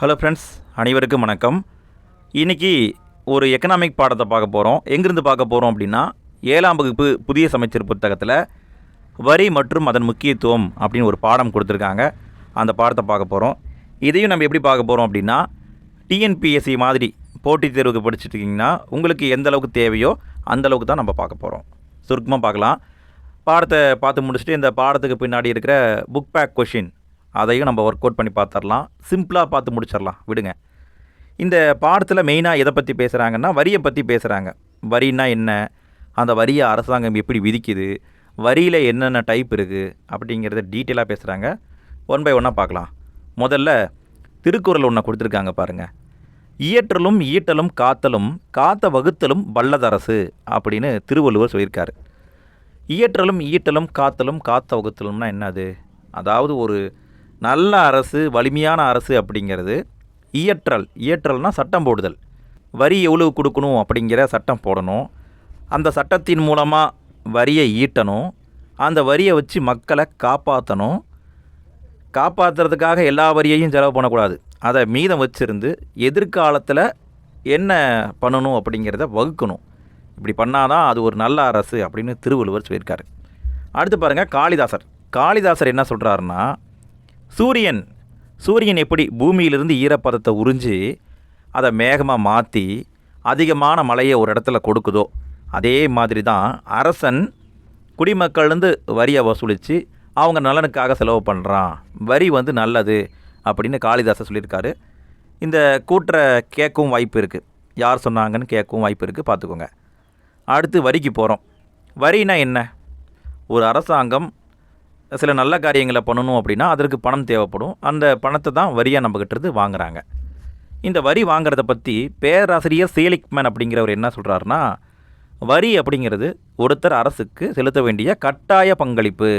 Hello friends அனைவருக்கும் வணக்கம். இன்றைக்கி ஒரு எக்கனாமிக் பாடத்தை பார்க்க போகிறோம் எங்கேருந்து பார்க்க போகிறோம் அப்படின்னா ஏழாம் வகுப்பு புதிய சமைச்சர் புத்தகத்தில் வரி மற்றும் அதன் முக்கியத்துவம் அப்படின்னு ஒரு பாடம் கொடுத்துருக்காங்க. அந்த பாடத்தை பார்க்க போகிறோம் இதையும் நம்ம எப்படி பார்க்க போகிறோம் அப்படின்னா டிஎன்பிஎஸ்சி மாதிரி போட்டித் தேர்வுக்கு படிச்சுட்டிங்கன்னா உங்களுக்கு எந்த அளவுக்கு தேவையோ அந்த அளவுக்கு தான் நம்ம பார்க்க போகிறோம் சுருக்கமாக பார்க்கலாம். பாடத்தை பார்த்து முடிச்சுட்டு இந்த பாடத்துக்கு பின்னாடி இருக்கிற புக் பேக் கொஷின் அதையும் நம்ம ஒர்க் அவுட் பண்ணி பார்த்துடலாம். சிம்பிளாக பார்த்து முடிச்சிடலாம். விடுங்க. இந்த பாடத்தில் மெயினாக எதை பற்றி பேசுகிறாங்கன்னா வரியை பற்றி பேசுகிறாங்க வரின்னா என்ன? அந்த வரியை அரசாங்கம் எப்படி விதிக்குது? வரியில் என்னென்ன டைப் இருக்குது அப்படிங்கிறத டீட்டெயிலாக பேசுகிறாங்க ஒன் பை ஒன்னாக பார்க்கலாம். முதல்ல திருக்குறள் ஒன்று கொடுத்துருக்காங்க பாருங்கள் இயற்றலும் ஈட்டலும் காத்தலும் காத்த வகுத்தலும் வல்லதரசு அப்படின்னு திருவள்ளுவர் சொல்லியிருக்காரு. இயற்றலும் ஈட்டலும் காத்தலும் காத்த வகுத்தலும்னா என்னது அதாவது ஒரு நல்ல அரசு வலிமையான அரசு அப்படிங்கிறது இயற்றல். இயற்றல்னால் சட்டம் போடுதல். வரி எவ்வளவு கொடுக்கணும் அப்படிங்கிற சட்டம் போடணும். அந்த சட்டத்தின் மூலமாக வரியை ஈட்டணும். அந்த வரியை வச்சு மக்களை காப்பாற்றணும் காப்பாற்றுறதுக்காக எல்லா வரியையும் செலவு பண்ணக்கூடாது. அதை மீதம் வச்சிருந்து எதிர்காலத்தில் என்ன பண்ணணும் அப்படிங்கிறத வகுக்கணும். இப்படி பண்ணாதான் அது ஒரு நல்ல அரசு அப்படின்னு திருவள்ளுவர் சொல்லியிருக்காரு. அடுத்து பாருங்கள் காளிதாசர். காளிதாசர் என்ன சொல்கிறாருன்னா சூரியன் சூரியன் எப்படி பூமியிலிருந்து ஈரப்பதத்தை உறிஞ்சி அதை மேகமாக மாற்றி அதிகமான மழையை ஒரு இடத்துல கொடுக்குதோ அதே மாதிரி தான் அரசன் குடிமக்கள்லேருந்து வரியை வசூலித்து அவங்க நலனுக்காக செலவு பண்ணுறான் வரி வந்து நல்லது அப்படின்னு காளிதாசன் சொல்லியிருக்காரு. இந்த கூற்றை கேட்கவும் வாய்ப்பு இருக்குது யார் சொன்னாங்கன்னு கேட்கவும் வாய்ப்பு இருக்குது பார்த்துக்கோங்க. அடுத்து வரிக்கு போகிறோம் வரினா என்ன? ஒரு அரசாங்கம் சில நல்ல காரியங்களை பண்ணணும் அப்படின்னா அதற்கு பணம் தேவைப்படும். அந்த பணத்தை தான் வரியாக நம்மக்கிட்ட இருந்து இந்த வரி வாங்குறத பற்றி பேராசிரியர் சேலிக்மேன் அப்படிங்கிறவர் என்ன சொல்கிறாருன்னா வரி அப்படிங்கிறது ஒருத்தர் அரசுக்கு செலுத்த வேண்டிய கட்டாய பங்களிப்பு.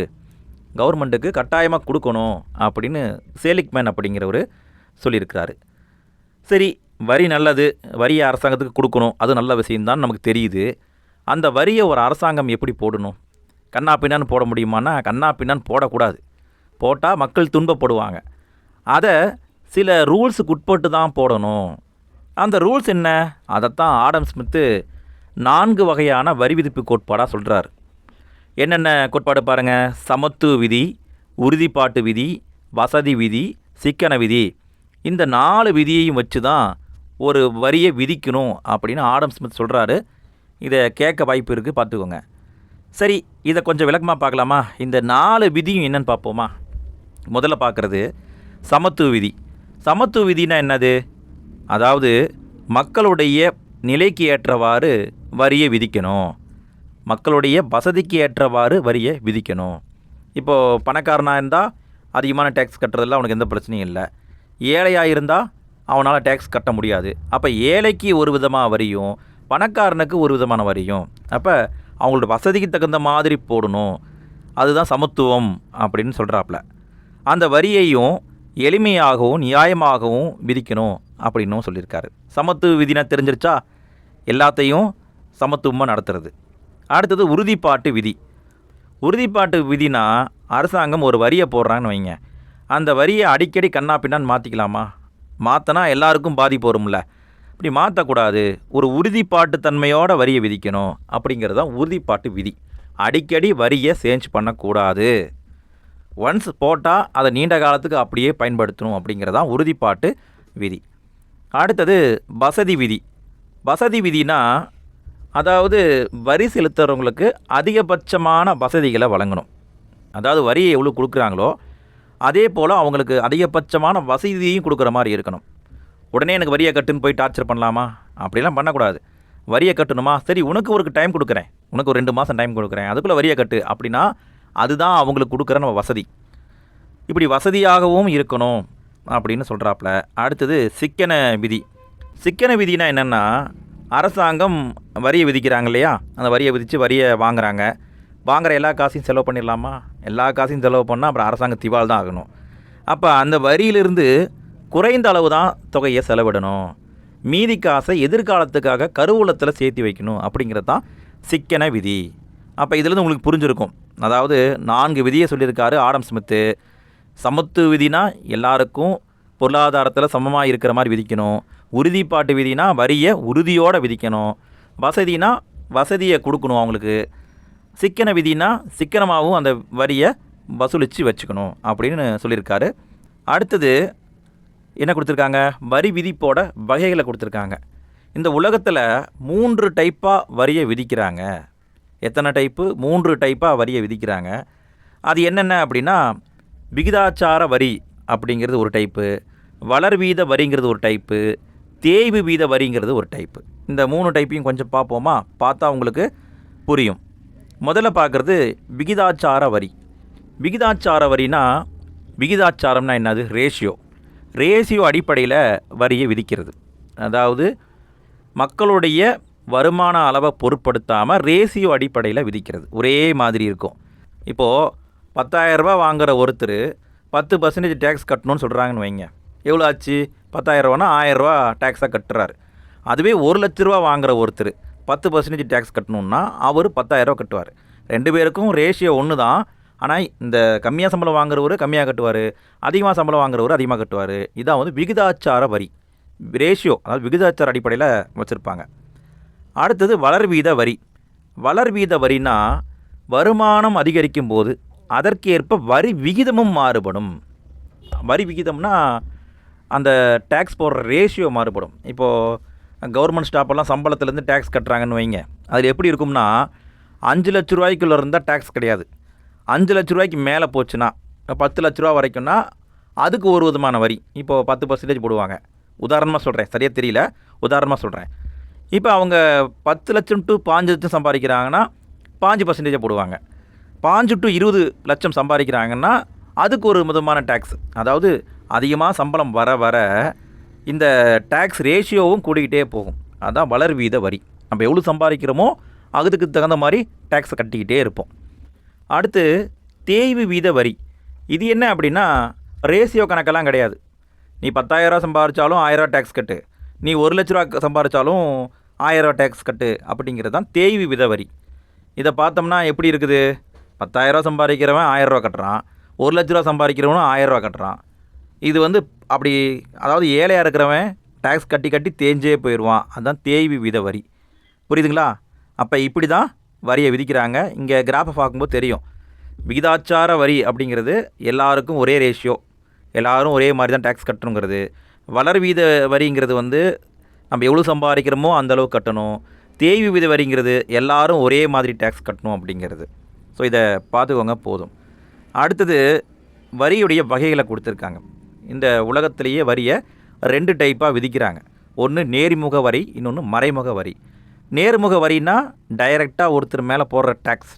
கவர்மெண்ட்டுக்கு கட்டாயமாக கொடுக்கணும் அப்படின்னு சேலிக்மேன் அப்படிங்கிறவர் சொல்லியிருக்கிறாரு. சரி வரி நல்லது. வரியை அரசாங்கத்துக்கு கொடுக்கணும். அது நல்ல விஷயம்தான் நமக்கு தெரியுது. அந்த வரியை ஒரு அரசாங்கம் எப்படி போடணும்? கண்ணா பின்னான்னு போட முடியுமானா கண்ணா பின்னான்னு போடக்கூடாது. போட்டால் மக்கள் துன்பப்படுவாங்க. அதை சில ரூல்ஸுக்கு உட்பட்டு தான் போடணும். அந்த ரூல்ஸ் என்ன? அதைத்தான் ஆடம் ஸ்மித்து நான்கு வகையான வரி விதிப்பு கோட்பாடாக சொல்கிறார் என்னென்ன கோட்பாடு பாருங்கள் சமத்துவ விதி உறுதிப்பாட்டு விதி வசதி விதி சிக்கன விதி. இந்த நாலு விதியையும் வச்சு தான் ஒரு வரியை விதிக்கணும் அப்படின்னு ஆடம் ஸ்மித் சொல்கிறாரு இதை கேட்க வாய்ப்பு இருக்குது பார்த்துக்கோங்க. சரி இதை கொஞ்சம் விளக்கமாக பார்க்கலாமா? இந்த நாலு விதியும் என்னன்னு பார்ப்போமா? முதல்ல பார்க்குறது சமத்துவ விதி. சமத்துவ விதினா என்னது? அதாவது மக்களுடைய நிலைக்கு ஏற்றவாறு வரியை விதிக்கணும். மக்களுடைய வசதிக்கு ஏற்றவாறு வரியை விதிக்கணும். இப்போது பணக்காரனாக இருந்தால் அதிகமான டேக்ஸ் கட்டுறதுல அவனுக்கு எந்த பிரச்சனையும் இல்லை. ஏழையாக இருந்தால் அவனால் டேக்ஸ் கட்ட முடியாது. அப்போ ஏழைக்கு ஒரு விதமாக வரியும் பணக்காரனுக்கு ஒரு விதமான வரியும். அப்போ அவங்களோட வசதிக்கு தகுந்த மாதிரி போடணும். அதுதான் சமத்துவம் அப்படின்னு சொல்கிறாப்புல அந்த வரியையும் எளிமையாகவும் நியாயமாகவும் விதிக்கணும் அப்படின்னும் சொல்லியிருக்காரு. சமத்துவ விதினா தெரிஞ்சிருச்சா? எல்லாத்தையும் சமத்துவமாக நடத்துறது. அடுத்தது உறுதிப்பாட்டு விதி. உறுதிப்பாட்டு விதினா அரசாங்கம் ஒரு வரியை போடுறாங்கன்னு வைங்க. அந்த வரியை அடிக்கடி கண்ணா பின்னான்னு மாற்றிக்கலாமா மாற்றினா எல்லாருக்கும் பாதிப்பு வரும்ல. இப்படி மாற்றக்கூடாது ஒரு உறுதிப்பாட்டு தன்மையோட வரியை விதிக்கணும். அப்படிங்கிறது தான் உறுதிப்பாட்டு விதி. அடிக்கடி வரியை சேஞ்ச் பண்ணக்கூடாது. ஒன்ஸ் போட்டால் அதை நீண்ட காலத்துக்கு அப்படியே பயன்படுத்தணும் அப்படிங்கிறது தான் உறுதிப்பாட்டு விதி. அடுத்தது வசதி விதி. வசதி விதினா அதாவது வரி செலுத்துறவங்களுக்கு அதிகபட்சமான வசதிகளை வழங்கணும். அதாவது வரியை எவ்வளோ கொடுக்குறாங்களோ அதே போல் அவங்களுக்கு அதிகபட்சமான வசதியையும் கொடுக்குற மாதிரி இருக்கணும். உடனே எனக்கு வரியை கட்டுன்னு போய் டார்ச்சர் பண்ணலாமா? அப்படிலாம் பண்ணக்கூடாது. வரியை கட்டணுமா? சரி உனக்கு ஒரு டைம் கொடுக்குறேன். உனக்கு ஒரு ரெண்டு மாதம் டைம் கொடுக்குறேன். அதுக்குள்ளே வரியை கட்டு. அப்படின்னா அதுதான் அவங்களுக்கு கொடுக்குற நம்ம வசதி. இப்படி வசதியாகவும் இருக்கணும் அப்படின்னு சொல்கிறாப்புல அடுத்தது சிக்கன விதி. சிக்கன விதினா என்னென்னா அரசாங்கம் வரியை விதிக்கிறாங்க இல்லையா? அந்த வரியை விதித்து வரியை வாங்குறாங்க. வாங்குகிற எல்லா காசையும் செலவு பண்ணிடலாமா? எல்லா காசையும் செலவு பண்ணால் அப்புறம் அரசாங்கம் திவால் தான் ஆகணும். அப்போ அந்த வரியிலிருந்து குறைந்த அளவு தான் தொகையை செலவிடணும். மீதி காசை எதிர்காலத்துக்காக கருவூலத்தில் சேர்த்து வைக்கணும் அப்படிங்கிறது தான் சிக்கன விதி. அப்போ இதுலேருந்து உங்களுக்கு புரிஞ்சிருக்கும். அதாவது நான்கு விதியை சொல்லியிருக்காரு ஆடம் ஸ்மித்து சமத்து விதினா எல்லாருக்கும் பொருளாதாரத்தில் சமமாக இருக்கிற மாதிரி விதிக்கணும். உறுதிப்பாட்டு விதினா வரியை உறுதியோடு விதிக்கணும். வசதினா வசதியை கொடுக்கணும் அவங்களுக்கு. சிக்கன விதினா சிக்கனமாகவும் அந்த வரியை வசூலித்து வச்சுக்கணும் அப்படின்னு சொல்லியிருக்காரு. அடுத்தது என்ன கொடுத்துருக்காங்க? வரி விதிப்போட வகைகளை கொடுத்துருக்காங்க. இந்த உலகத்தில் மூன்று டைப்பாக வரியை விதிக்கிறாங்க. எத்தனை டைப்பு மூன்று டைப்பாக வரியை விதிக்கிறாங்க. அது என்னென்ன அப்படின்னா விகிதாச்சார வரி அப்படிங்கிறது ஒரு டைப்பு வளர் வீத வரிங்கிறது ஒரு டைப்பு தேய்வு வீத வரிங்கிறது ஒரு டைப்பு இந்த மூணு டைப்பையும் கொஞ்சம் பார்ப்போமா? பார்த்தா உங்களுக்கு புரியும். முதல்ல பார்க்குறது விகிதாச்சார வரி. விகிதாச்சார வரினா விகிதாச்சாரம்னா என்னது? ரேஷியோ ரேஷியோ அடிப்படையில் வரியை விதிக்கிறது. அதாவது மக்களுடைய வருமான அளவை பொருட்படுத்தாமல் ரேஷியோ அடிப்படையில் விதிக்கிறது. ஒரே மாதிரி இருக்கும். இப்போது பத்தாயிரரூபா வாங்குகிற ஒருத்தர் பத்து பர்சன்டேஜ் டேக்ஸ் கட்டணும்னு சொல்கிறாங்கன்னு வைங்க. எவ்வளோ ஆச்சு? பத்தாயிரரூவானா ஆயிரரூவா டேக்ஸாக கட்டுறாரு. அதுவே ஒரு லட்ச ரூபா வாங்குகிற ஒருத்தர் பத்து பர்சன்டேஜ் டேக்ஸ் கட்டணுன்னா அவர் பத்தாயிரரூவா கட்டுவார். ரெண்டு பேருக்கும் ரேஷியோ ஒன்று தான் ஆனால் இந்த கம்மியாக சம்பளம் வாங்குறவர் கம்மியாக கட்டுவார் அதிகமாக சம்பளம் வாங்குறவர் அதிகமாக கட்டுவார். இதான் வந்து விகிதாச்சார வரி ரேஷியோ அதாவது விகிதாச்சார அடிப்படையில் வச்சுருப்பாங்க. அடுத்தது வளர் வீத வரி. வளர் வீத வரினா வருமானம் அதிகரிக்கும் போது அதற்கேற்ப வரி விகிதமும் மாறுபடும். வரி விகிதம்னா அந்த டேக்ஸ் போடுற ரேஷியோ மாறுபடும். இப்போது கவர்மெண்ட் ஸ்டாஃபெல்லாம் சம்பளத்துலேருந்து டேக்ஸ் கட்டுறாங்கன்னு வைங்க. அதில் எப்படி இருக்கும்னா அஞ்சு லட்ச ரூபாய்க்குள்ளே இருந்தால் டேக்ஸ் கிடையாது. அஞ்சு லட்ச ரூபாய்க்கு மேலே போச்சுன்னா பத்து லட்ச ரூபா வரைக்கும்னா அதுக்கு ஒரு விதமான வரி. இப்போது பத்து பர்சன்டேஜ் போடுவாங்க. உதாரணமாக சொல்கிறேன் சரியாக தெரியல? உதாரணமாக சொல்கிறேன் இப்போ அவங்க பத்து லட்சம் டு பாஞ்சு லட்சம் சம்பாதிக்கிறாங்கன்னா பாஞ்சு பர்சன்டேஜாக போடுவாங்க. பாஞ்சு டு இருபது லட்சம் சம்பாதிக்கிறாங்கன்னா அதுக்கு ஒரு விதமான டேக்ஸ் அதாவது அதிகமாக சம்பளம் வர வர இந்த டேக்ஸ் ரேஷியோவும் கூடிக்கிட்டே போகும். அதான் வளர்வீத வரி. நம்ம எவ்வளோ சம்பாதிக்கிறோமோ அதுக்கு தகுந்த மாதிரி டேக்ஸை கட்டிக்கிட்டே இருப்போம். அடுத்து தேய்வு வீத வரி. இது என்ன அப்படின்னா ரேசியோ கணக்கெல்லாம் கிடையாது. நீ பத்தாயிரரூவா சம்பாதிச்சாலும் ஆயிரரூவா டேக்ஸ் கட்டு. நீ ஒரு லட்ச ரூபா சம்பாதிச்சாலும் ஆயிரரூவா டேக்ஸ் கட்டு அப்படிங்கிறது தான் தேய்வு வித வரி. இதை பார்த்தோம்னா எப்படி இருக்குது? பத்தாயிரரூவா சம்பாதிக்கிறவன் ஆயிரரூவா கட்டுறான். ஒரு லட்ச ரூபா சம்பாதிக்கிறவனும் ஆயிரரூவா கட்டுறான். இது வந்து அப்படி அதாவது ஏழையாக இருக்கிறவன் டேக்ஸ் கட்டி கட்டி தேஞ்சே போயிடுவான். அதுதான் தேய்வு வித வரி. புரியுதுங்களா? அப்போ இப்படி தான் வரியை விதிக்கிறாங்க. இங்கே கிராஃபை பார்க்கும்போது தெரியும். விகிதாச்சார வரி அப்படிங்கிறது எல்லாருக்கும் ஒரே ரேஷியோ எல்லோரும் ஒரே மாதிரி தான் டேக்ஸ் கட்டணுங்கிறது. வளர் வீத வரிங்கிறது வந்து நம்ம எவ்வளோ சம்பாதிக்கிறோமோ அந்த கட்டணும். தேய்வு வீத வரிங்கிறது எல்லாரும் ஒரே மாதிரி டேக்ஸ் கட்டணும் அப்படிங்கிறது. ஸோ இதை பார்த்துக்கோங்க போதும். அடுத்தது வரியுடைய வகைகளை கொடுத்துருக்காங்க. இந்த உலகத்திலேயே வரியை ரெண்டு டைப்பாக விதிக்கிறாங்க. ஒன்று நேர்முக வரி இன்னொன்று மறைமுக வரி. நேர்முக வரினா டைரெக்டாக ஒருத்தர் மேலே போடுற டேக்ஸ்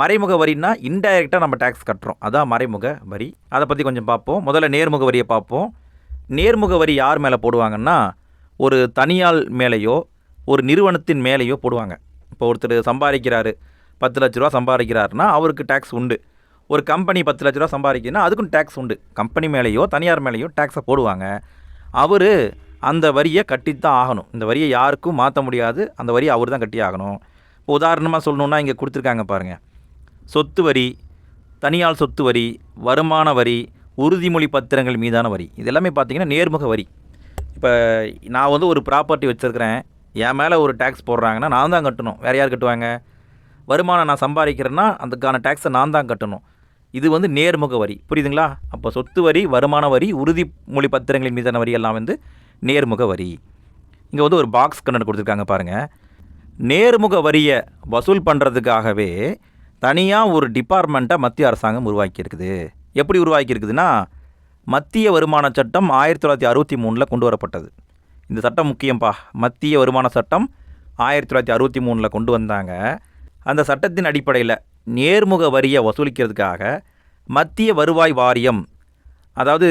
மறைமுக வரினா இன்டைரக்டாக நம்ம டேக்ஸ் கட்டுறோம். அதான் மறைமுக வரி. அதை பற்றி கொஞ்சம் பார்ப்போம். முதல்ல நேர்முக வரியை பார்ப்போம். நேர்முக வரி யார் மேலே போடுவாங்கன்னா ஒரு தனியாள் மேலேயோ ஒரு நிறுவனத்தின் மேலேயோ போடுவாங்க. இப்போ ஒருத்தர் சம்பாதிக்கிறாரு பத்து லட்ச ரூபா சம்பாதிக்கிறாருன்னா அவருக்கு டேக்ஸ் உண்டு. ஒரு கம்பெனி பத்து லட்ச ரூபா சம்பாதிக்குதுன்னா அதுக்கும் டேக்ஸ் உண்டு. கம்பெனி மேலேயோ தனியார் மேலேயோ டேக்ஸை போடுவாங்க. அவர் அந்த வரியை கட்டித்தான் ஆகணும். இந்த வரியை யாருக்கும் மாற்ற முடியாது. அந்த வரியை அவர் தான் கட்டி ஆகணும் இப்போ உதாரணமாக சொல்லணுன்னா இங்கே கொடுத்துருக்காங்க பாருங்கள் சொத்து வரி தனியால் சொத்து வரி வருமான வரி உறுதிமொழி பத்திரங்கள் மீதான வரி. இது எல்லாமே நேர்முக வரி. இப்போ நான் வந்து ஒரு ப்ராப்பர்ட்டி வச்சுருக்கிறேன். என் மேலே ஒரு டேக்ஸ் போடுறாங்கன்னா நான் தான் கட்டணும். வேறு யார் கட்டுவாங்க? வருமானம் நான் சம்பாதிக்கிறேன்னா அதுக்கான டேக்ஸை நான் தான் கட்டணும். இது வந்து நேர்முக வரி. புரியுதுங்களா? அப்போ சொத்து வரி வருமான வரி உறுதிமொழி பத்திரங்களின் மீதான வரி எல்லாம் வந்து நேர்முக வரி. இங்கே வந்து ஒரு பாக்ஸ் கண்ணன் கொடுத்துருக்காங்க பாருங்கள் நேர்முக வரியை வசூல் பண்ணுறதுக்காகவே தனியாக ஒரு டிபார்ட்மெண்ட்டை மத்திய அரசாங்கம் உருவாக்கியிருக்குது. எப்படி உருவாக்கியிருக்குதுன்னா மத்திய வருமான சட்டம் ஆயிரத்தி தொள்ளாயிரத்தி அறுபத்தி மூணில் கொண்டு வரப்பட்டது. இந்த சட்டம் முக்கியம்பா. மத்திய வருமான சட்டம் ஆயிரத்தி தொள்ளாயிரத்தி அறுபத்தி மூணில் கொண்டு வந்தாங்க. அந்த சட்டத்தின் அடிப்படையில் நேர்முக வரியை வசூலிக்கிறதுக்காக மத்திய வருவாய் வாரியம் அதாவது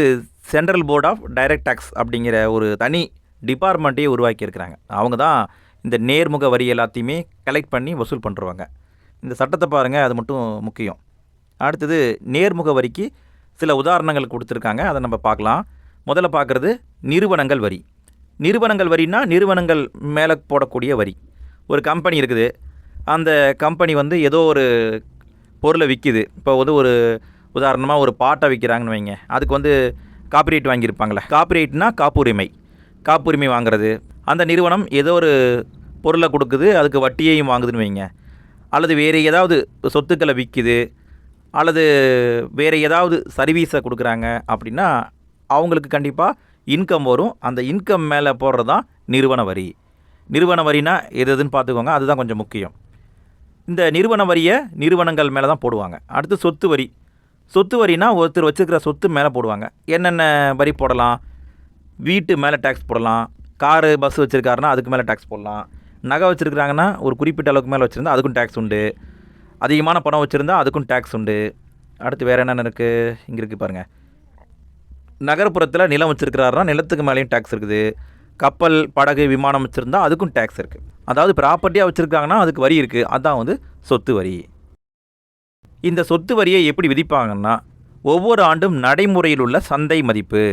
central board of direct tax அப்படிங்கிற ஒரு தனி டிபார்ட்மெண்ட்டையே உருவாக்கியிருக்கிறாங்க. அவங்க தான் இந்த நேர்முக வரி எல்லாத்தையுமே கலெக்ட் பண்ணி வசூல் பண்ணுறவங்க இந்த சட்டத்தை பாருங்கள் அது மட்டும் முக்கியம். அடுத்தது நேர்முக வரிக்கு சில உதாரணங்கள் கொடுத்துருக்காங்க. அதை நம்ம பார்க்கலாம். முதல்ல பார்க்குறது நிறுவனங்கள் வரி. நிறுவனங்கள் வரின்னா நிறுவனங்கள் மேலே போடக்கூடிய வரி. ஒரு கம்பெனி இருக்குது. அந்த கம்பெனி வந்து ஏதோ ஒரு பொருளை விற்கிது இப்போ வந்து ஒரு உதாரணமாக ஒரு பாட்டை விற்கிறாங்கன்னு வைங்க. அதுக்கு வந்து காப்பிரைட் வாங்கியிருப்பாங்களே. காப்பிரைட்னா காப்புரிமை. காப்புரிமை வாங்குறது. அந்த நிறுவனம் ஏதோ ஒரு பொருளை கொடுக்குது அதுக்கு வட்டியையும் வாங்குதுன்னு வைங்க. அல்லது வேறு ஏதாவது சொத்துக்களை விற்கிது அல்லது வேறு ஏதாவது சர்வீஸை கொடுக்குறாங்க அப்படின்னா அவங்களுக்கு கண்டிப்பாக இன்கம் வரும். அந்த இன்கம் மேலே போடுறது தான் நிறுவன வரி. நிறுவன வரினா எது எதுன்னு பார்த்துக்கோங்க அதுதான் கொஞ்சம் முக்கியம். இந்த நிறுவன வரியை நிறுவனங்கள் மேலே தான் போடுவாங்க. அடுத்து சொத்து வரி. சொத்து வரினா ஒருத்தர் வச்சுருக்கிற சொத்து மேலே போடுவாங்க. என்னென்ன வரி போடலாம்? வீட்டு மேலே டேக்ஸ் போடலாம். காரு பஸ் வச்சுருக்காருன்னா அதுக்கு மேலே டேக்ஸ் போடலாம். நகை வச்சுருக்காங்கன்னா ஒரு குறிப்பிட்ட அளவுக்கு மேலே வச்சுருந்தா அதுக்கும் டேக்ஸ் உண்டு. அதிகமான பணம் வச்சுருந்தா அதுக்கும் டேக்ஸ் உண்டு. அடுத்து வேறு என்னென்ன இருக்குது இங்கே இருக்குது பாருங்கள் நகர்ப்புறத்தில் நிலம் வச்சுருக்கிறாருன்னா நிலத்துக்கு மேலேயும் டேக்ஸ் இருக்குது. கப்பல் படகு விமானம் வச்சுருந்தா அதுக்கும் டேக்ஸ் இருக்குது அதாவது ப்ராப்பர்ட்டியாக வச்சுருக்காங்கன்னா அதுக்கு வரி இருக்குது அதான் வந்து சொத்து வரி. இந்த சொத்து வரியை எப்படி விதிப்பாங்கன்னா ஒவ்வொரு ஆண்டும் நடைமுறையில் உள்ள சந்தை மதிப்பு.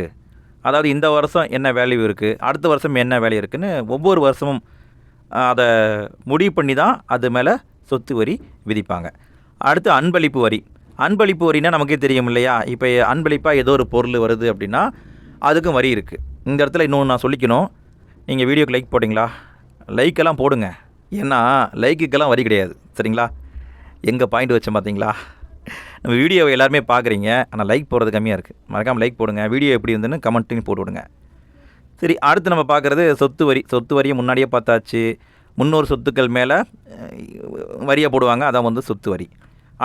அதாவது இந்த வருஷம் என்ன வேல்யூ இருக்குது அடுத்த வருஷம் என்ன வேல்யூ இருக்குதுன்னு ஒவ்வொரு வருஷமும் அதை முடிவு பண்ணி தான் அது மேலே சொத்து வரி விதிப்பாங்க. அடுத்து அன்பளிப்பு வரி. அன்பளிப்பு வரினா நமக்கே தெரியும் இல்லையா? இப்போ அன்பளிப்பாக ஏதோ ஒரு பொருள் வருது அப்படின்னா அதுக்கும் வரி இருக்குது இந்த இடத்துல இன்னொன்று நான் சொல்லிக்கணும். நீங்கள் வீடியோக்கு லைக் போட்டிங்களா? லைக்கெல்லாம் போடுங்க. ஏன்னா லைக்குக்கெல்லாம் வரி கிடையாது. சரிங்களா? எங்கே பாயிண்ட் வச்சேன் பார்த்தீங்களா நம்ம வீடியோவை எல்லாருமே பார்க்குறீங்க ஆனால் லைக் போடுறது கம்மியாக இருக்குது மறக்காமல் லைக் போடுங்க. வீடியோ எப்படி இருந்துன்னு கமெண்ட்டையும் போட்டு விடுங்க. சரி அடுத்து நம்ம பார்க்குறது சொத்து வரி. சொத்து வரியை முன்னாடியே பார்த்தாச்சு. முன்னூறு சொத்துக்கள் மேலே வரியை போடுவாங்க. அதான் வந்து சொத்து வரி.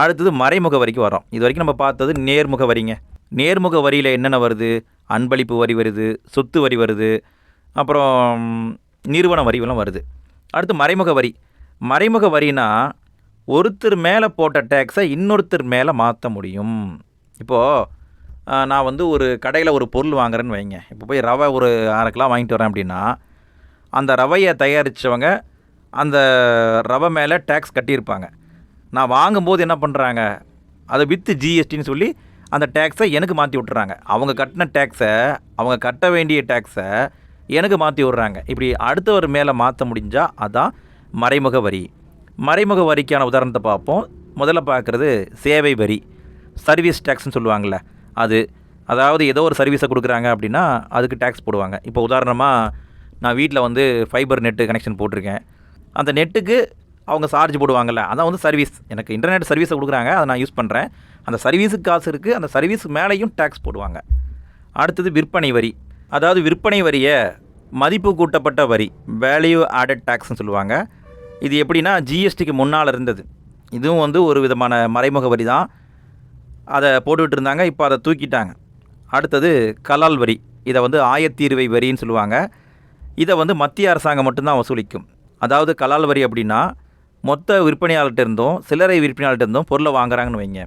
அடுத்தது மறைமுக வரிக்கு வரோம் இது வரைக்கும் நம்ம பார்த்தது நேர்முக வரிங்க. நேர்முக வரியில் என்னென்ன வருது? அன்பளிப்பு வரி வருது சொத்து வரி வருது அப்புறம் நிறுவன வரிகளும் வருது. அடுத்து மறைமுக வரி. மறைமுக வரினா ஒருத்தர் மேலே போட்ட டேக்ஸை இன்னொருத்தர் மேலே மாற்ற முடியும். இப்போது நான் வந்து ஒரு கடையில் ஒரு பொருள் வாங்குறேன்னு வைங்க. இப்போ போய் ரவை ஒரு அரை கிலோ வாங்கிட்டு வரேன் அப்படின்னா அந்த ரவையை தயாரித்தவங்க அந்த ரவை மேலே டேக்ஸ் கட்டியிருப்பாங்க. நான் வாங்கும்போது என்ன பண்ணுறாங்க அதை வித்து ஜிஎஸ்டின்னு சொல்லி அந்த டேக்ஸை எனக்கு மாற்றி விட்டுறாங்க. அவங்க கட்டின டேக்ஸை அவங்க கட்ட வேண்டிய டேக்ஸை எனக்கு மாற்றி விட்றாங்க. இப்படி அடுத்தவர் மேலே மாற்ற முடிஞ்சால் அதான் மறைமுக வரி. மறைமுக வரிக்கான உதாரணத்தை பார்ப்போம். முதல்ல பார்க்குறது சேவை வரி. சர்வீஸ் டேக்ஸ்னு சொல்லுவாங்கள்ல அது அதாவது ஏதோ ஒரு சர்வீஸை கொடுக்குறாங்க அப்படின்னா அதுக்கு டேக்ஸ் போடுவாங்க. இப்போ உதாரணமாக நான் வீட்டில் வந்து ஃபைபர் நெட்டு கனெக்ஷன் போட்டிருக்கேன். அந்த நெட்டுக்கு அவங்க சார்ஜ் போடுவாங்கள்ல அதான் வந்து சர்வீஸ் எனக்கு இன்டர்நெட் சர்வீஸை கொடுக்குறாங்க அதை நான் யூஸ் பண்ணுறேன் அந்த சர்வீஸுக்கு காசு இருக்குது அந்த சர்வீஸுக்கு மேலேயும் டேக்ஸ் போடுவாங்க. அடுத்தது விற்பனை வரி. அதாவது விற்பனை வரியை மதிப்பு கூட்டப்பட்ட வரி வேல்யூ ஆடட் டேக்ஸ்னு சொல்லுவாங்க. இது எப்படின்னா ஜிஎஸ்டிக்கு முன்னால் இருந்தது. இதுவும் வந்து ஒரு விதமான மறைமுக வரி தான். அதை போட்டுக்கிட்டு இருந்தாங்க இப்போ அதை தூக்கிட்டாங்க. அடுத்தது கலால் வரி. இதை வந்து ஆயத்தீர்வை வரின்னு சொல்லுவாங்க. இதை வந்து மத்திய அரசாங்கம் மட்டும்தான் வசூலிக்கும். அதாவது கலால் வரி அப்படின்னா மொத்த விற்பனையாளர்கிட்ட இருந்தும் சில்லறை விற்பனையாளர்கிட்ட இருந்தும் பொருளை வாங்குறாங்கன்னு வைங்க.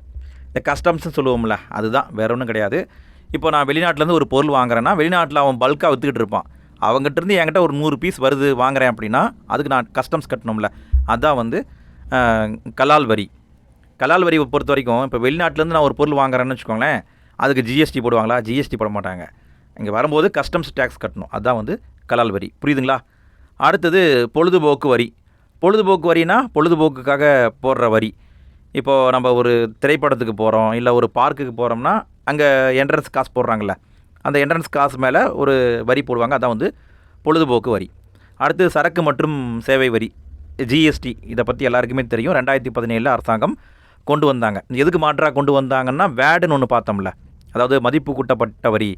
இந்த கஸ்டம்ஸ்னு சொல்லுவோம்ல அதுதான் வேற ஒன்றும் கிடையாது. இப்போ நான் வெளிநாட்டிலேருந்து ஒரு பொருள் வாங்குறேன்னா வெளிநாட்டில் அவன் பல்காக விற்றுக்கிட்டு இருப்பான். அவங்ககிட்ட இருந்து என்கிட்ட ஒரு நூறு பீஸ் வருது வாங்குறேன் அப்படின்னா அதுக்கு நான் கஸ்டம்ஸ் கட்டணும்ல. அதுதான் வந்து கலால் வரி. கலால் வரி பொறுத்த வரைக்கும் இப்போ வெளிநாட்டிலேருந்து நான் ஒரு பொருள் வாங்குறேன்னு வச்சுக்கோங்களேன் அதுக்கு ஜிஎஸ்டி போடுவாங்களா? ஜிஎஸ்டி போட மாட்டாங்க. இங்கே வரும்போது கஸ்டம்ஸ் டேக்ஸ் கட்டணும். அதுதான் வந்து கலால் வரி. புரியுதுங்களா? அடுத்தது பொழுதுபோக்கு வரி. பொழுதுபோக்கு வரினா பொழுதுபோக்குக்காக போடுற வரி. இப்போது நம்ம ஒரு திரைப்படத்துக்கு போகிறோம் இல்லை ஒரு பார்க்குக்கு போகிறோம்னா அங்கே என்ட்ரன்ஸ் காசு போடுறாங்கல்ல. அந்த என்ட்ரன்ஸ் காசு மேலே ஒரு வரி போடுவாங்க. அதான் வந்து பொழுதுபோக்கு வரி. அடுத்து சரக்கு மற்றும் சேவை வரி ஜிஎஸ்டி இதை பற்றி எல்லாருக்குமே தெரியும். ரெண்டாயிரத்தி பதினேழில் அரசாங்கம் கொண்டு வந்தாங்க. எதுக்கு மாற்றாக கொண்டு வந்தாங்கன்னா வேடுன்னு ஒன்று பார்த்தோம்ல. அதாவது மதிப்பு கூட்டப்பட்ட வரி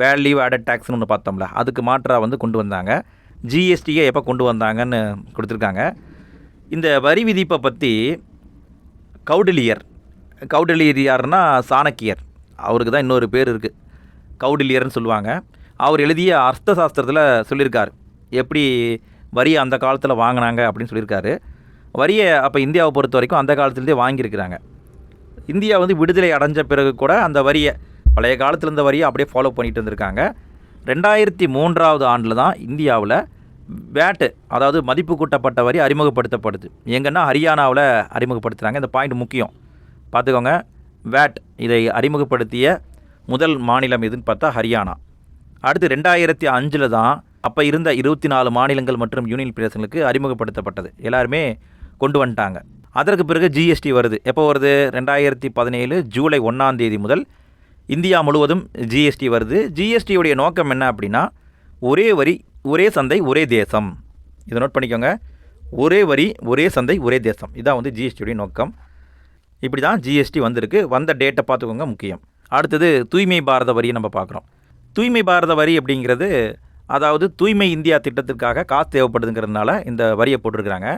வேல்யூ ஆடட் டேக்ஸ்னு ஒன்று பார்த்தோம்ல. அதுக்கு மாற்றாக வந்து கொண்டு வந்தாங்க. ஜிஎஸ்டியை எப்போ கொண்டு வந்தாங்கன்னு கொடுத்துருக்காங்க. இந்த வரி விதிப்பை பற்றி கௌடிலியர் கௌடிலியர் யாருன்னா சாணக்கியர். அவருக்கு தான் இன்னொரு பேர் இருக்குது கௌடிலியர்னு சொல்லுவாங்க. அவர் எழுதிய அர்த்த சாஸ்திரத்தில் சொல்லியிருக்கார். எப்படி வரியை அந்த காலத்தில் வாங்கினாங்க அப்படின்னு சொல்லியிருக்காரு. வரியை அப்போ இந்தியாவை பொறுத்த வரைக்கும் அந்த காலத்துலேருந்தே வாங்கியிருக்கிறாங்க. இந்தியா வந்து விடுதலை அடைஞ்ச பிறகு கூட அந்த வரியை பழைய காலத்தில் இருந்த வரியை அப்படியே ஃபாலோ பண்ணிட்டு இருந்திருக்காங்க. ரெண்டாயிரத்தி மூன்றாவது ஆண்டில் தான் இந்தியாவில் வேட்டு அதாவது மதிப்பு கூட்டப்பட்ட வரி அறிமுகப்படுத்தப்படுது. எங்கன்னா ஹரியானாவில் அறிமுகப்படுத்துகிறாங்க இந்த பாயிண்ட் முக்கியம். பார்த்துக்கோங்க. வேட் இதை அறிமுகப்படுத்திய முதல் மாநிலம் எதுன்னு பார்த்தா ஹரியானா. அடுத்து ரெண்டாயிரத்தி அஞ்சில் தான் அப்போ இருந்த இருபத்தி நாலு மாநிலங்கள் மற்றும் யூனியன் பிரதேசங்களுக்கு அறிமுகப்படுத்தப்பட்டது. எல்லாருமே கொண்டு வந்துட்டாங்க. அதற்கு பிறகு ஜிஎஸ்டி வருது. எப்போ வருது? ரெண்டாயிரத்தி பதினேழு ஜூலை ஒன்றாம் தேதி முதல் இந்தியா முழுவதும் ஜிஎஸ்டி வருது. ஜிஎஸ்டியுடைய நோக்கம் என்ன அப்படின்னா ஒரே வரி ஒரே சந்தை ஒரே தேசம். இதை நோட் பண்ணிக்கோங்க. ஒரே வரி ஒரே சந்தை ஒரே தேசம். இதான் வந்து ஜிஎஸ்டியுடைய நோக்கம். இப்படி தான் ஜிஎஸ்டி வந்திருக்கு. வந்த டேட்டை பார்த்துக்கோங்க முக்கியம். அடுத்தது தூய்மை பாரத வரியை நம்ம பார்க்குறோம். தூய்மை பாரத வரி அப்படிங்கிறது அதாவது தூய்மை இந்தியா திட்டத்திற்காக காசு தேவைப்படுதுங்கிறதுனால இந்த வரியை போட்டிருக்கிறாங்க.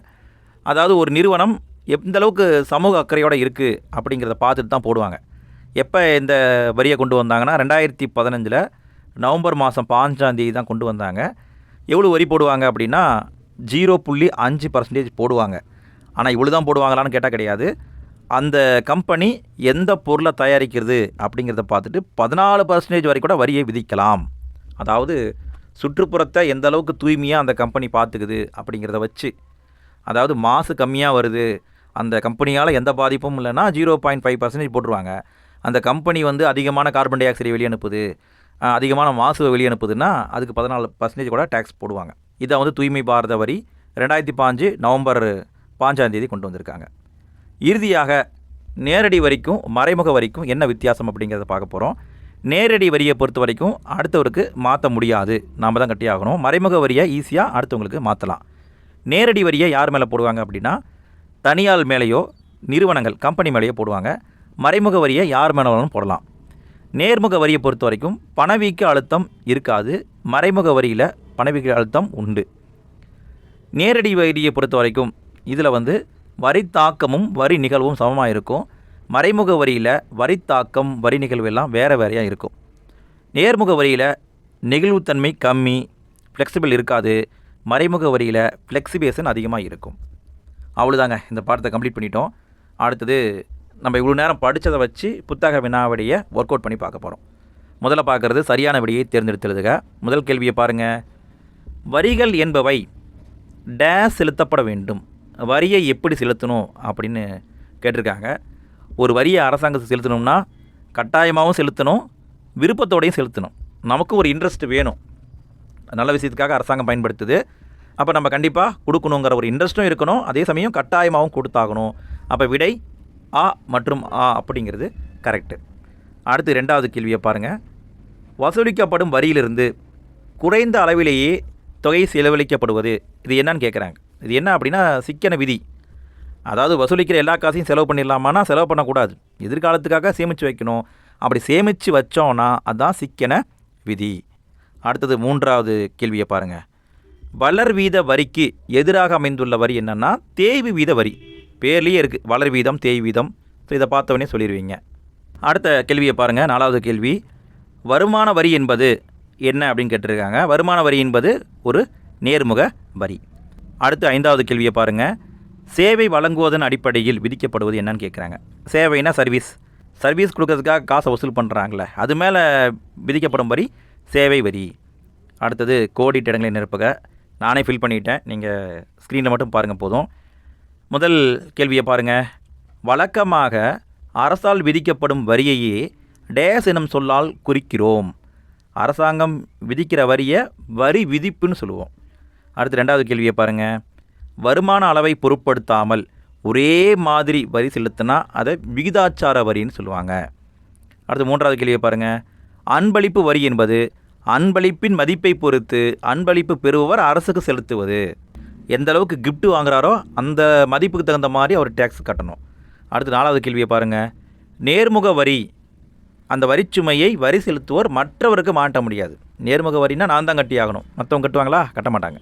அதாவது ஒரு நிறுவனம் எந்த அளவுக்கு சமூக அக்கறையோடு இருக்குது அப்படிங்கிறத பார்த்துட்டு தான் போடுவாங்க. எப்போ இந்த வரியை கொண்டு வந்தாங்கன்னா ரெண்டாயிரத்தி பதினஞ்சில் நவம்பர் மாதம் பாஞ்சாந்தேதி தான் கொண்டு வந்தாங்க. எவ்வளோ வரி போடுவாங்க அப்படின்னா ஜீரோ புள்ளி அஞ்சு பர்சன்டேஜ் போடுவாங்க. ஆனால் இவ்வளோ தான் போடுவாங்களான்னு கேட்டால் கிடையாது. அந்த கம்பெனி எந்த பொருளை தயாரிக்கிறது அப்படிங்கிறத பார்த்துட்டு பதினாலு பர்சன்டேஜ் வரை கூட வரியை விதிக்கலாம். அதாவது சுற்றுப்புறத்தை எந்த அளவுக்கு தூய்மையாக அந்த கம்பெனி பார்த்துக்குது அப்படிங்கிறத வச்சு. அதாவது மாசு கம்மியாக வருது. அந்த கம்பெனியால் எந்த பாதிப்பும் இல்லைன்னா ஜீரோ பாயிண்ட் ஃபைவ் பர்சன்டேஜ் போட்டுருவாங்க. அந்த கம்பெனி வந்து அதிகமான கார்பன் டை ஆக்சைடை வெளியனுப்புது அதிகமான மாசு வெளியனுப்புதுன்னா அதுக்கு பதினாலு பர்சன்டேஜ் கூட டேக்ஸ் போடுவாங்க. இதை வந்து தூய்மை பாரத வரி ரெண்டாயிரத்தி பாஞ்சு நவம்பர் பாஞ்சாந்தேதி கொண்டு வந்திருக்காங்க. இறுதியாக நேரடி வரிக்கும் மறைமுக வரிக்கும் என்ன வித்தியாசம் அப்படிங்கிறத பார்க்க போகிறோம் நேரடி வரியை பொறுத்த வரைக்கும் அடுத்தவருக்கு மாற்ற முடியாது. நாம் தான் கட்டி ஆகணும். மறைமுக வரியை ஈஸியாக அடுத்தவங்களுக்கு மாற்றலாம் நேரடி வரியை யார் மேலே போடுவாங்க அப்படின்னா தனியார் மேலேயோ நிறுவனங்கள் கம்பெனி மேலேயோ போடுவாங்க. மறைமுக வரியை யார் மேலும் போடலாம். நேர்முக வரியை பொறுத்த வரைக்கும் பணவீக்க அழுத்தம் இருக்காது. மறைமுக வரியில் பணவீக்க அழுத்தம் உண்டு. நேரடி வரியை பொறுத்த வரைக்கும் இதில் வந்து வரி தாக்கமும் வரி நிகழ்வும் சமமாக இருக்கும் மறைமுக வரியில் வரி தாக்கம் வரி நிகழ்வு எல்லாம் வேறு வேறையாக இருக்கும். நேர்முக வரியில் நெகிழ்வுத்தன்மை கம்மி ஃப்ளெக்சிபிள் இருக்காது. மறைமுக வரியில் ஃப்ளெக்சிபேஷன் அதிகமாக இருக்கும். அவ்வளோதாங்க இந்த பாடத்தை கம்ப்ளீட் பண்ணிட்டோம். அடுத்தது நம்ம இவ்வளோ நேரம் படித்ததை வச்சு புத்தக வினாவிடையை ஒர்க் அவுட் பண்ணி பார்க்க போகிறோம் முதல்ல பார்க்குறது சரியான விடையை தேர்ந்தெடுத்துழுதுக. முதல் கேள்வியை பாருங்கள் வரிகள் என்பவை டேஸ் செலுத்தப்பட வேண்டும். வரியை எப்படி செலுத்தணும் அப்படின்னு கேட்டிருக்காங்க. ஒரு வரியை அரசாங்கத்துக்கு செலுத்தணும்னா கட்டாயமாகவும் செலுத்தணும் விருப்பத்தோடையும் செலுத்தணும். நமக்கு ஒரு இன்ட்ரெஸ்ட் வேணும். நல்ல விஷயத்துக்காக அரசாங்கம் பயன்படுத்துது. அப்போ நம்ம கண்டிப்பாக கொடுக்கணுங்கிற ஒரு இன்ட்ரெஸ்ட்டும் இருக்கணும். அதே சமயம் கட்டாயமாகவும் கொடுத்தாகணும். அப்போ விடை ஆ மற்றும் ஆ அப்படிங்கிறது கரெக்டு அடுத்து ரெண்டாவது கேள்வியை பாருங்கள் வசூலிக்கப்படும் வரியிலிருந்து குறைந்த அளவிலேயே தொகை செலவழிக்கப்படுவது. இது என்னன்னு கேட்குறாங்க இது என்ன அப்படின்னா சிக்கன விதி. அதாவது வசூலிக்கிற எல்லா காசையும் செலவு பண்ணிடலாமான்னா செலவு பண்ணக்கூடாது. எதிர்காலத்துக்காக சேமித்து வைக்கணும். அப்படி சேமித்து வச்சோன்னா அதுதான் சிக்கன விதி. அடுத்தது மூன்றாவது கேள்வியை பாருங்கள் வளர் வீத வரிக்கு எதிராக அமைந்துள்ள வரி என்னென்னா தேய்வு வீத வரி. பேர்லேயே இருக்குது வளர் வீதம் தேய் வீதம். ஸோ இதை பார்த்தவொடனே சொல்லிடுவீங்க. அடுத்த கேள்வியை பாருங்கள் நாலாவது கேள்வி. வருமான வரி என்பது என்ன அப்படின்னு கேட்டிருக்காங்க. வருமான வரி என்பது ஒரு நேர்முக வரி. அடுத்து ஐந்தாவது கேள்வியை பாருங்கள் சேவை வழங்குவதன் அடிப்படையில் விதிக்கப்படுவது என்னன்னு கேட்குறாங்க சேவைனா சர்வீஸ். சர்வீஸ் கொடுக்கறதுக்காக காசை வசூல் பண்ணுறாங்களே அது மேலே விதிக்கப்படும் வரி சேவை வரி. அடுத்தது கோடிட்ட இடங்களை நிரப்புக. நானே ஃபில் பண்ணிட்டேன். நீங்கள் ஸ்க்ரீனில் மட்டும் பாருங்கள் போதும். முதல் கேள்வியை பாருங்கள் வழக்கமாக அரசால் விதிக்கப்படும் வரியையே டேஸ் எனும் சொல்லால் குறிக்கிறோம். அரசாங்கம் விதிக்கிற வரியை வரி விதிப்புன்னு சொல்லுவோம். அடுத்து ரெண்டாவது கேள்வியை பாருங்கள் வருமான அளவை பொருட்படுத்தாமல் ஒரே மாதிரி வரி செலுத்தினா அதை விகிதாச்சார வரின்னு சொல்லுவாங்க. அடுத்து மூன்றாவது கேள்வியை பாருங்கள் அன்பளிப்பு வரி என்பது அன்பளிப்பின் மதிப்பை பொறுத்து அன்பளிப்பு பெறுபவர் அரசுக்கு செலுத்துவது. எந்த அளவுக்கு gift வாங்குறாரோ அந்த மதிப்புக்கு தகுந்த மாதிரி அவர் டேக்ஸ் கட்டணும். அடுத்து நாலாவது கேள்வியை பாருங்கள் நேர்முக வரி அந்த வரிச்சுமையை வரி செலுத்துவோர் மற்றவருக்கு மாட்ட முடியாது. நேர்முக வரினா நான் தான் கட்டி ஆகணும் மற்றவங்க கட்டுவாங்களா? கட்ட மாட்டாங்க.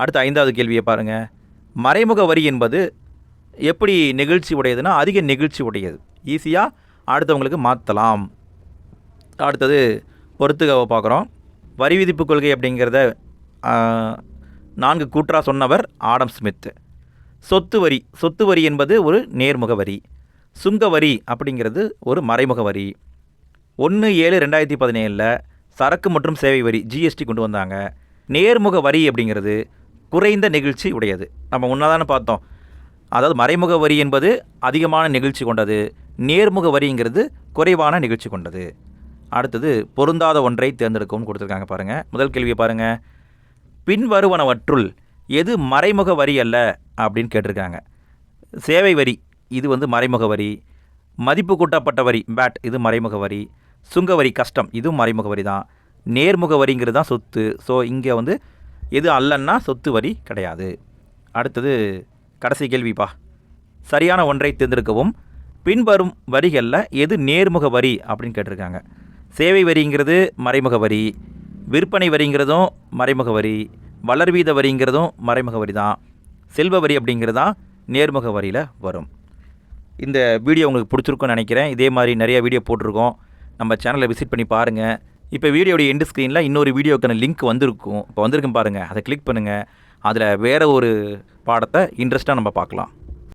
அடுத்த ஐந்தாவது கேள்வியை பாருங்கள் மறைமுக வரி என்பது எப்படி நெகிழ்ச்சி உடையதுன்னா அதிக நெகிழ்ச்சி உடையது. ஈஸியாக அடுத்தவங்களுக்கு மாற்றலாம் அடுத்தது பொறுத்துக்காவை பார்க்குறோம். வரி விதிப்பு கொள்கை அப்படிங்கிறத நான்கு கூற்றாக சொன்னவர் ஆடம் ஸ்மித் சொத்து வரி சொத்து வரி என்பது ஒரு நேர்முக வரி. சுங்க வரி அப்படிங்கிறது ஒரு மறைமுக வரி. ஒன்று ஏழு ரெண்டாயிரத்தி பதினேழில் சரக்கு மற்றும் சேவை வரி ஜிஎஸ்டி கொண்டு வந்தாங்க. நேர்முக வரி அப்படிங்கிறது குறைந்த நெகிழ்ச்சி உடையது. நம்ம முன்னதானே பார்த்தோம். அதாவது மறைமுக வரி என்பது அதிகமான நெகிழ்ச்சி கொண்டது. நேர்முக வரிங்கிறது குறைவான நிகழ்ச்சி கொண்டது. அடுத்தது பொருந்தாத ஒன்றை தேர்ந்தெடுக்கவும் கொடுத்துருக்காங்க பாருங்கள் முதல் கேள்வியை பாருங்கள் பின்வருவனவற்றுள் எது மறைமுக வரி அல்ல அப்படின்னு கேட்டிருக்காங்க. சேவை வரி இது வந்து மறைமுக வரி. மதிப்பு கூட்டப்பட்ட வரி பேட் இது மறைமுக வரி. சுங்க வரி கஷ்டம் இதுவும் மறைமுக வரி தான் நேர்முக வரிங்கிறது தான் சொத்து. ஸோ இங்கே வந்து எது அல்லன்னா சொத்து வரி கிடையாது. அடுத்தது கடைசி கேள்விப்பா. சரியான ஒன்றை தேர்ந்தெடுக்கவும் பின்வரும் வரிகளில் எது நேர்முக வரி அப்படின்னு கேட்டிருக்காங்க. சேவை வரிங்கிறது மறைமுக வரி விற்பனை வரிங்கிறதும் மறைமுக வரி வளர்வீத வரிங்கிறதும் மறைமுக வரி தான். செல்வ வரி அப்படிங்கிறது தான் நேர்முக வரியில் வரும். இந்த வீடியோ உங்களுக்கு பிடிச்சிருக்கும்னு நினைக்கிறேன். இதே மாதிரி நிறைய வீடியோ போட்டிருக்கோம். நம்ம சேனலை விசிட் பண்ணி பாருங்கள் இப்போ வீடியோடைய எண்டு ஸ்க்ரீனில் இன்னொரு வீடியோக்கான லிங்க் வந்திருக்கும். இப்போ வந்திருக்கும் பாருங்கள் அதை கிளிக் பண்ணுங்கள் அதில் வேறு ஒரு பாடத்தை இன்ட்ரெஸ்ட்டாக நம்ம பார்க்கலாம்.